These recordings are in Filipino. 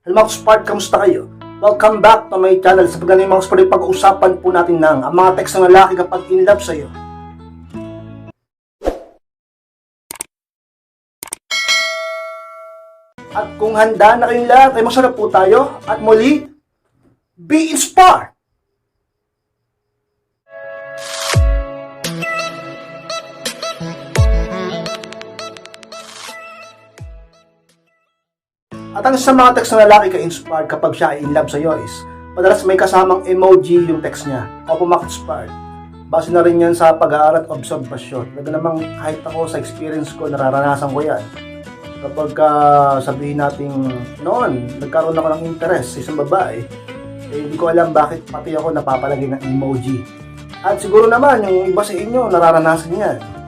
Hello mga Spark, kamusta kayo? Welcome back to my channel. Sa pagano yung mga Spark, pag-uusapan po natin ng ang mga text ng lalaki kapag in love sa'yo. At kung handa na kayong lahat, ay masarap po tayo. At muli, be inspired! At ang sa mga text ng lalaki ka-inspired kapag siya ay in love sa'yo is, madalas may kasamang emoji yung text niya. Opo, inspired Base na rin yan sa pag-aaral at obserbasyon. Talaga namang kahit ako sa experience ko, nararanasan ko yan. Kapag ah, sabihin natin noon, nagkaroon ako ng interest sa isang babae, eh, hindi ko alam bakit pati ako napapalagay ng emoji. At siguro naman, yung iba sa inyo, nararanasan yan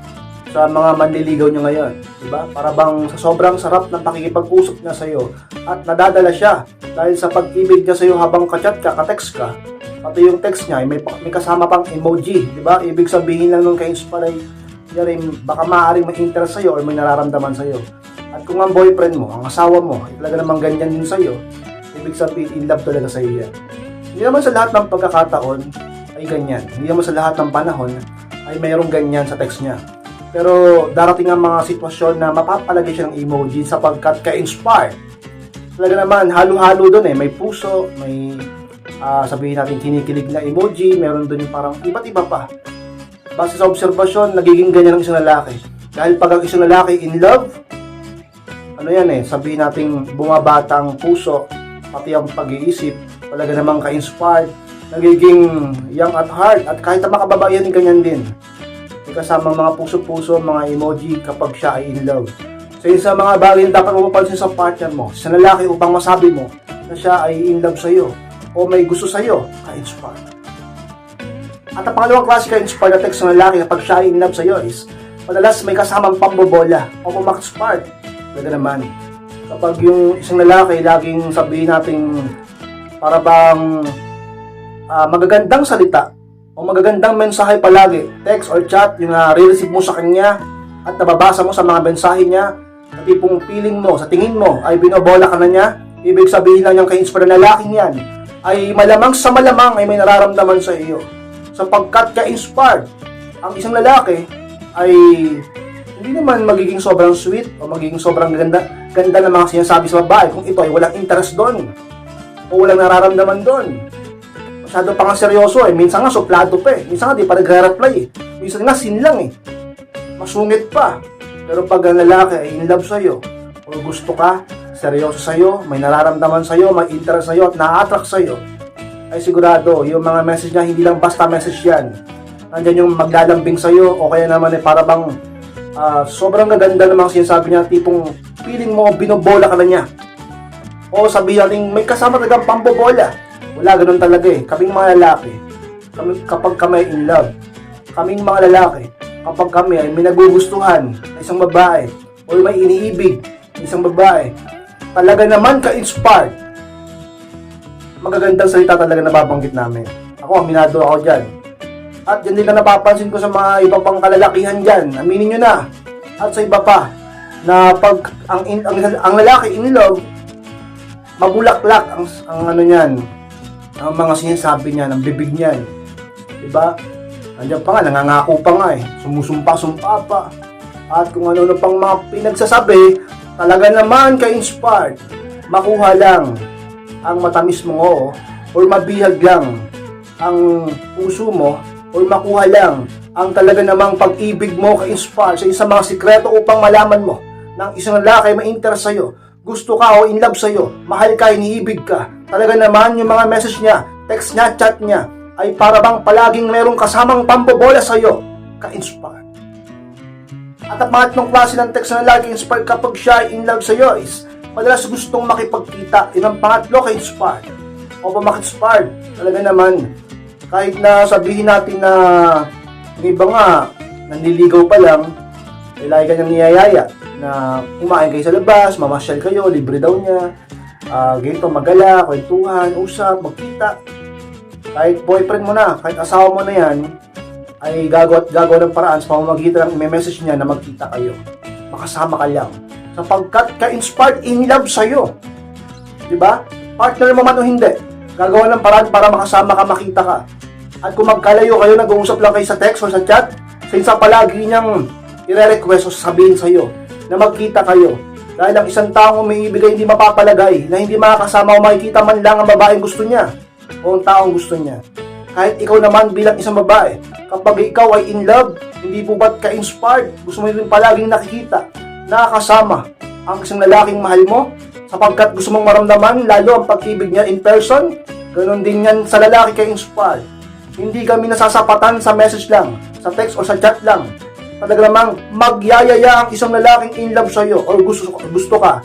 sa mga manliligaw niya ngayon. Diba? Para bang sa sobrang sarap ng pakikipag-usap niya sa'yo at nadadala siya dahil sa pag-ibig niya sa'yo habang kachat ka, katext ka, pati yung text niya, may, may kasama pang emoji. Diba? Ibig sabihin lang nung ka-inspire niya rin, baka maaaring may interest sa'yo or may nararamdaman sa'yo. At kung ang boyfriend mo, ang asawa mo, talaga namang ganyan din sa'yo, ibig sabihin, in love talaga sa'yo yan. Hindi naman sa lahat ng pagkakataon ay ganyan. Hindi naman sa lahat ng panahon ay mayroong ganyan sa text niya. Pero darating ang mga sitwasyon na mapapalagay siya ng emoji sapagkat ka-inspire. Talaga naman, halo-halo doon eh. May puso, may ah, sabihin natin kinikilig na emoji, meron doon yung parang iba't iba pa. Base sa obserbasyon, nagiging ganyan ang isang lalaki. Dahil pag ang isang lalaki in love, ano yan eh, sabihin natin bumabata ang puso, pati ang pag-iisip, talaga namang ka-inspired, nagiging young at heart, at kahit ang mga kababaihan ganyan din. May kasama mga puso-puso, mga emoji kapag siya ay in love. So yun sa mga bagay na dapat mapapansin sa partner mo, sa lalaki upang masabi mo na siya ay in love sa'yo o may gusto sa'yo, ka-inspire. At ang pangalawang klase ka-inspire na text ng lalaki kapag siya ay in love sa'yo is madalas may kasamang pambobola o pumak-spark. Talaga naman. Kapag yung isang lalaki laging sabihin natin para bang ah, magagandang salita o magagandang mensahe palagi, text or chat, yung uh, re-receive mo sa kanya at nababasa mo sa mga mensahe niya, na tipong feeling mo, sa tingin mo, ay binobola ka na niya, ibig sabihin lang yung ka-inspire na lalaking yan, ay malamang sa malamang ay may nararamdaman sa iyo. Sapagkat ka-inspired, ang isang lalaki ay hindi naman magiging sobrang sweet o magiging sobrang ganda, ganda ng mga sinasabi sa babae kung ito ay walang interest doon o walang nararamdaman doon masyado pa nga seryoso eh. Minsan nga suplado pa eh. Minsan nga di pa nagre-reply eh. Minsan nga sin lang eh. Masungit pa. Pero pag ang lalaki ay in love sa'yo, o gusto ka, seryoso sa'yo, may nararamdaman sa'yo, may interest sa'yo, at na-attract sa'yo, ay sigurado, yung mga message niya, hindi lang basta message yan. Nandyan yung maglalambing sa'yo, o kaya naman eh, para bang ah, sobrang gaganda ng mga sinasabi niya, tipong feeling mo, binobola ka na niya. O sabihin natin, may kasama talagang pambobola. Wala, ganun talaga eh. Kaming mga lalaki, kami, kapag kami in love, kaming mga lalaki, kapag kami ay may nagugustuhan na isang babae, o may iniibig isang babae, talaga naman ka-inspired. Magagandang salita talaga nababanggit namin. Ako, aminado ako dyan. At yan din na napapansin ko sa mga iba pang kalalakihan dyan. Aminin nyo na. At sa iba pa, na pag ang, in- ang, ang lalaki in love, mabulaklak ang, ang ano niyan, ang mga sinasabi niya, ng bibig niyan. Diba? Nandiyan pa nga, nangangako pa nga eh. Sumusumpa-sumpa pa. At kung ano-ano pang mga pinagsasabi, talaga naman ka-inspired. Makuha lang ang matamis mo oo, or mabihag lang ang puso mo or makuha lang ang talaga namang pag-ibig mo ka-inspire sa isang mga sikreto upang malaman mo ng isang lalaki may interest sa'yo, gusto ka o in love sa'yo, mahal ka, iniibig ka. Talaga naman yung mga message niya, text niya, chat niya, ay para bang palaging merong kasamang pambobola sa'yo, ka-inspire. At ang pangatlong klase ng text na lagi inspired kapag siya ay in love sa'yo is madalas gustong makipagkita. Yun ang pangatlo kay inspired. O pa maki-inspired. Talaga naman, kahit na sabihin natin na yung iba nga, nanliligaw pa lang, ay lagi kanyang niyayaya na kumain kayo sa labas, mamasyal kayo, libre daw niya, ah ganito, magala, kwentuhan, usap, magkita. Kahit boyfriend mo na, kahit asawa mo na yan, ay gagawa gagawa ng paraan sa pamamagitan ng message niya na magkita kayo. Makasama ka lang. Sapagkat ka-inspired in love sa'yo. Di ba? Partner mo man o hindi, gagawa ng paraan para makasama ka, makita ka. At kung magkalayo kayo, nag-uusap lang kayo sa text or sa chat, since palagi niyang ire-request o sabihin sa'yo na magkita kayo. Dahil ang isang taong umiibigay hindi mapapalagay, na hindi makakasama o makikita man lang ang babaeng gusto niya o ang taong gusto niya. Kahit ikaw naman bilang isang babae, kapag ikaw ay in love, hindi po ba't ka-inspired? Gusto mo rin palaging nakikita, nakakasama ang isang lalaking mahal mo sapagkat gusto mong maramdaman lalo ang pag-ibig niya in person, ganun din yan sa lalaki ka-inspired. Hindi kami nasasapatan sa message lang, sa text o sa chat lang. Talaga namang magyayaya ang isang lalaking in love sa'yo or gusto, gusto ka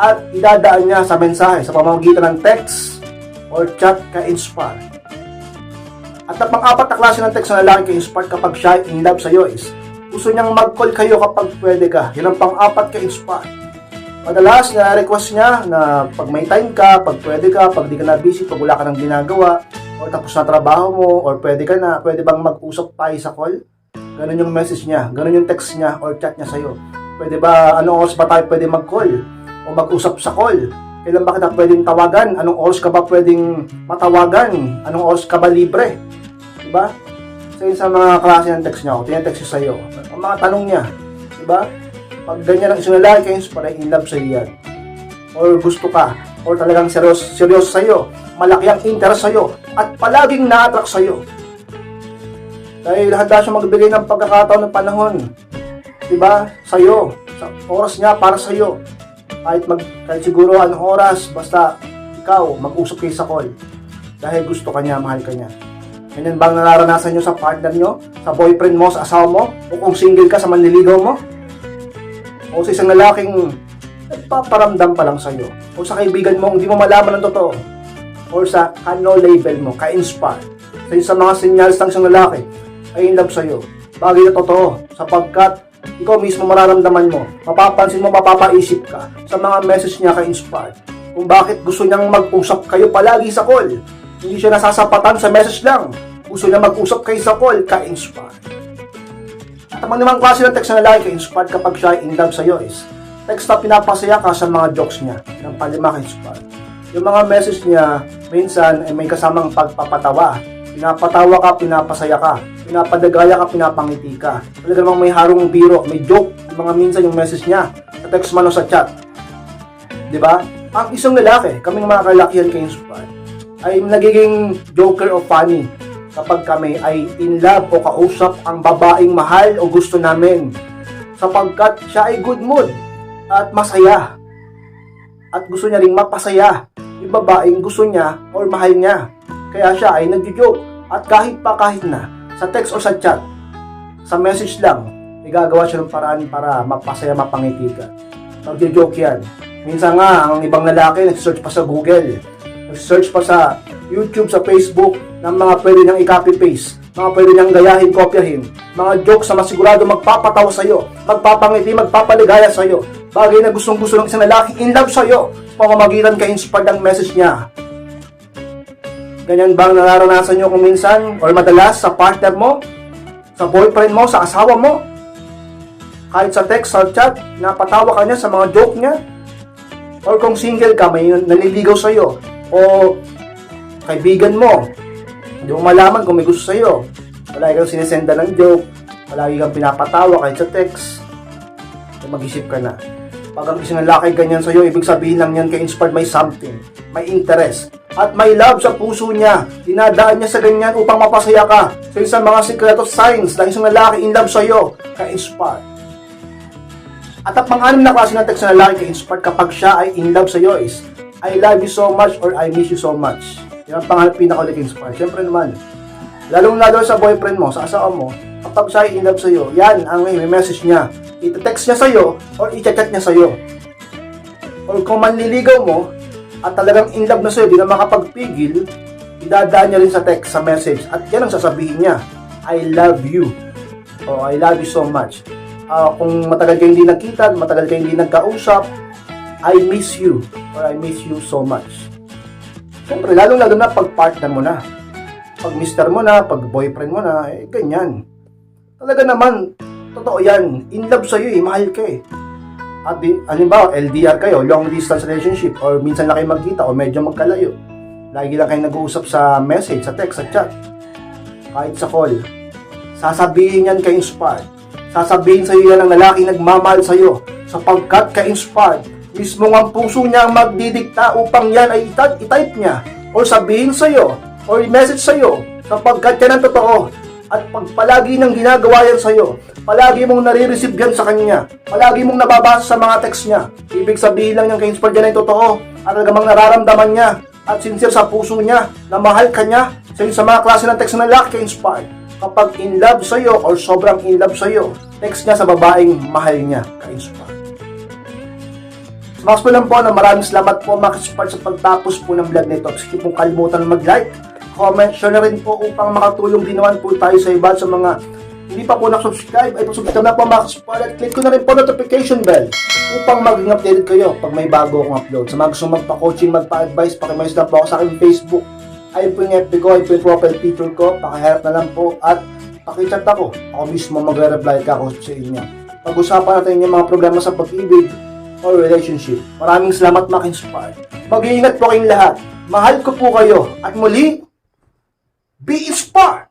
at idadaan niya sa mensahe sa pamamagitan ng text or chat ka-inspire. At ang pang-apat na klase ng text na lalaki ka-inspire kapag siya in love sa'yo is gusto niyang mag-call kayo kapag pwede ka. Yan ang pang-apat ka-inspire. Madalas, na-request niya na pag may time ka, pag pwede ka, pag di ka na busy, pag wala ka nang ginagawa, o tapos na trabaho mo, or pwede ka na, pwede bang mag-usap tayo sa call? Ganun yung message niya, ganun yung text niya or chat niya sa'yo. Pwede ba, anong oras ba tayo pwede mag-call? O mag-usap sa call? Kailan ba kita pwedeng tawagan? Anong oras ka ba pwedeng matawagan? Anong oras ka ba libre? Diba? So yun sa mga klase ng text niya, o tinetext siya sa'yo. Ang mga tanong niya, diba? Pag ganyan ang isang lalaki kayo, para in love sa'yo yan. Or gusto ka, or talagang seryoso, seryoso sa'yo, malaki ang interest sa'yo, at palaging na-attract sa'yo. Dahil handa siya magbigay ng pagkakataon ng panahon. Diba? Sa'yo. Sa oras niya para sa'yo. Kahit, mag, kahit siguro anong oras, basta ikaw, mag-usap kayo sa call. Dahil gusto ka niya, mahal ka niya. Ganyan bang nararanasan nyo sa partner nyo? Sa boyfriend mo, sa asawa mo? O kung single ka sa manliligaw mo? O sa isang lalaking nagpaparamdam pa lang sa'yo? O sa kaibigan mo, hindi mo malaman ang totoo? Or sa ano label mo, ka-inspire? Sa mga senyales ng isang lalaki ay in love sa'yo. Bagay na totoo, sapagkat ikaw mismo mararamdaman mo, mapapansin mo, mapapaisip ka sa mga message niya ka-inspire. Kung bakit gusto niyang mag-usap kayo palagi sa call. Hindi siya nasasapatan sa message lang. Gusto niya mag-usap kayo sa call, ka-inspire. At ang naman klase ng text na lalaki ka-inspire kapag siya ay in love sa'yo is text na pinapasaya ka sa mga jokes niya ng palima ka-inspire. Yung mga message niya, minsan ay may kasamang pagpapatawa. Pinapatawa ka, pinapasaya ka. Pinapadagaya ka, pinapangiti ka. Talaga namang may harong biro, may joke. Mga minsan yung message niya, sa text man o sa chat. Ba? Ang isang lalaki, kaming mga kalakihan kay Inspire, ay nagiging joker o funny kapag kami ay in love o kausap ang babaeng mahal o gusto namin sapagkat siya ay good mood at masaya at gusto niya ring mapasaya yung babaeng gusto niya or mahal niya kaya siya ay nagjo-joke at kahit pa kahit na sa text o sa chat sa message lang igagawa siya ng paraan para mapasaya mapangiti ka magjo-joke yan minsan nga ang ibang lalaki nag-search pa sa Google nag-search pa sa YouTube, sa Facebook, ng mga pwede niyang i-copy-paste, mga pwede niyang gayahin, kopyahin, mga jokes na masigurado magpapatawa sa'yo, magpapangiti, magpapaligaya sa'yo, bagay na gustong gusto ng isang lalaki in love sa'yo, pamamagitan ka inspired ang message niya. Ganyan bang nararanasan niyo kung minsan? Or madalas sa partner mo, sa boyfriend mo, sa asawa mo? Kahit sa text, sa chat, napatawa ka niya sa mga joke niya? Or kung single ka, may naliligaw sa'yo, o kaibigan mo, hindi mo malaman kung may gusto sa'yo. Palagi kang sinesenda ng joke, palagi kang pinapatawa kahit sa text, eh, mag-isip ka na. Pag ang isang lalaki ganyan sa'yo, ibig sabihin lang yan ka-inspired may something, may interest, at may love sa puso niya. Dinadaan niya sa ganyan upang mapasaya ka. So isang mga secret of signs na isang lalaki in love sa'yo, ka-inspired. At ang pang-anim na klase ng text na lalaki ka-inspired kapag siya ay in love sa'yo is, I love you so much or I miss you so much. Yan ang pangalan pinaka inspire Siyempre naman, lalong-lalo sa boyfriend mo, sa asawa mo, kapag siya ay in love sa'yo, yan ang may message niya. Ita-text niya sa'yo or i-chat niya sa'yo. Or kung manliligaw mo, at talagang in love na sa'yo, di na makapagpigil, idadaan niya rin sa text, sa message. At yan ang sasabihin niya, I love you. O I love you so much. Ah, kung matagal kayo hindi nagkita, matagal kayo hindi nagkausap, I miss you or I miss you so much. Siyempre, lalong-lalo na pag partner mo na. Pag mister mo na, pag boyfriend mo na, eh, ganyan. Talaga naman, totoo yan. In love sa'yo eh, mahal ka eh. At di, halimbawa, LDR kayo, long distance relationship, or minsan lang kayo magkita, o medyo magkalayo. Lagi lang kayo nag-uusap sa message, sa text, sa chat, kahit sa call. Sasabihin yan ka-inspired. Sasabihin sa iyo yan ng lalaki nagmamahal sa iyo sapagkat ka-inspired. Mismo ang puso niya ang magdidikta upang yan ay itype, niya or sabihin sa iyo or i-message sa iyo sapagkat yan ang totoo. At pag palagi nang ginagawa yan sa iyo, palagi mong nare-receive yan sa kanya, palagi mong nababasa sa mga text niya, ibig sabihin lang niyang ka-inspired yan ay totoo. At talagang nararamdaman niya. At sincere sa puso niya na mahal ka niya sa sa mga klase ng text na lalaki ka-inspired kapag in love sa'yo or sobrang in love sa'yo, text niya sa babaeng mahal niya, ka-inspire. Max po lang po na maraming salamat po mga ka-inspire sa pagtapos po ng vlog nito. Sige pong kalimutan mag-like, comment, share na rin po upang makatulong din naman po tayo sa iba sa mga hindi pa po nakasubscribe, ay subscribe na po mga ka-inspire at click ko na rin po notification bell upang maging updated kayo pag may bago akong upload. Sa mga gusto magpa-coaching, magpa-advise, pakimessage lang po ako sa aking Facebook ayun po yung FB ko, ayun po yung profile picture ko, pakiharap na lang po at pakichat ako. Ako mismo magre-reply ka ako sa inyo. Pag-usapan natin yung mga problema sa pag-ibig or relationship. Maraming salamat mga inspire Mag-iingat po kayong lahat. Mahal ko po kayo. At muli, be inspired!